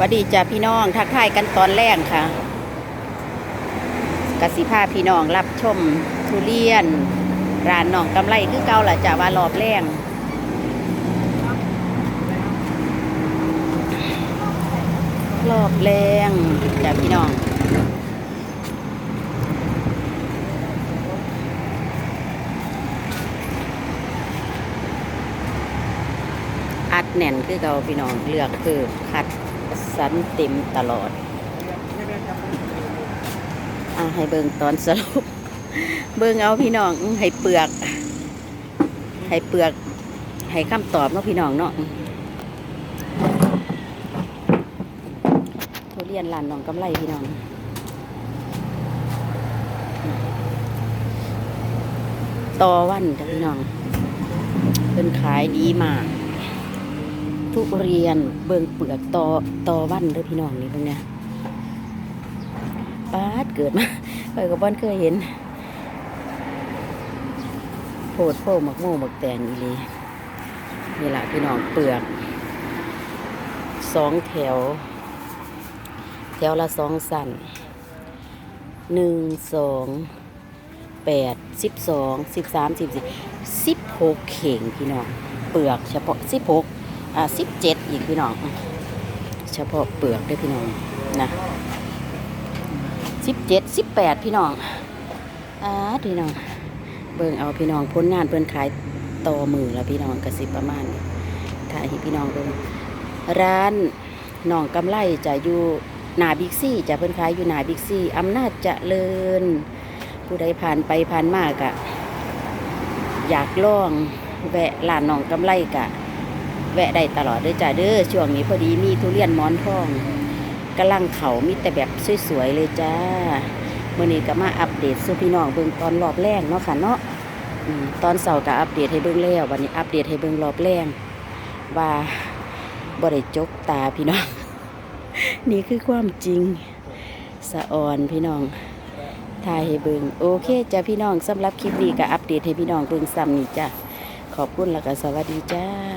วัสดีจ้าพี่น้องทักทายกันตอนแรกค่ะกสิภาพี่น้องรับชมทุเรียน ร้านน้องกำไรคือเก่าล่ะจ้าว่ารอบแรงรอบแรงจ้าพี่น้องอัดแน่นคือเก่าพี่น้องเลือกคือคัด สันเต็มตลอด อ่าให้เบิ่งตอนสรุป เบิ่งเอาพี่น้องให้เปลือก ให้เปลือก ให้คำตอบเนาะพี่น้องเนาะทุเรียนร้านน้องกำไรพี่น้องต่อวันจ้ะพี่น้องเป็นขายดีมาก ทุเรียนเบิงเปลือกตอตอวันเด้อพี่น้องนี่เบิ่งเนี่ยป้าดเกิดมาไปกับบ้านเคยเห็นโพดโพหมักโม่หมักแตงอีลีนี่แหละพี่น้องเปลือกสองแถว แถวละสองสันหนึ่งสองแปดสิบสองสิบสามสิบสี่สิบหกเข่งพี่น้องเปลือกเฉพาะสิบหก อ่าสิบเจ็ดอีกพี่น้อง เฉพาะเปลือกด้วยพี่น้องนะสิบเจ็ดสิบแปดพี่น้องอ่าพี่น้อง เบิ่งเอาพี่น้องผลงานเพิ่นขายต่อมือแล้วพี่น้องกระสิประมาณนี้ถ่ายให้พี่น้องเบิ่งร้านน้องกำไรจะอยู่หนาบิ๊กซี่จะเพิ่นขายอยู่หนาบิ๊กซี่อำนาจเจริญผู้ใดผ่านไปผ่านมากะอยากล่องแวะร้านน้องกำไรกะ แวะได้ตลอดเด้อจ้าเด้อช่วงนี้พอดีมีทุเรียนหมอนทองกำลังเขามีแต่แบบสวยๆเลยจ้ามื่อนี้ก็มาอัปเดตสู่พี่น้องเบิ่งตอนรอบแรกเนาะค่ะเนาะตอนเสาร์ก็อัปเดตให้เบิ่งแล้ววันนี้อัปเดตให้เบิ่งรอบแรกว่าบ่ได้จกตาพี่น้อง นี่คือความจริงสะออนพี่น้องถ่ายให้เบิ่งโอเคจ้ะพี่น้องสำหรับคลิปนี้ก็อัปเดตให้พี่น้องเบิ่งซ้ำนี่จ้ะขอบคุณแล้วก็สวัสดีจ้า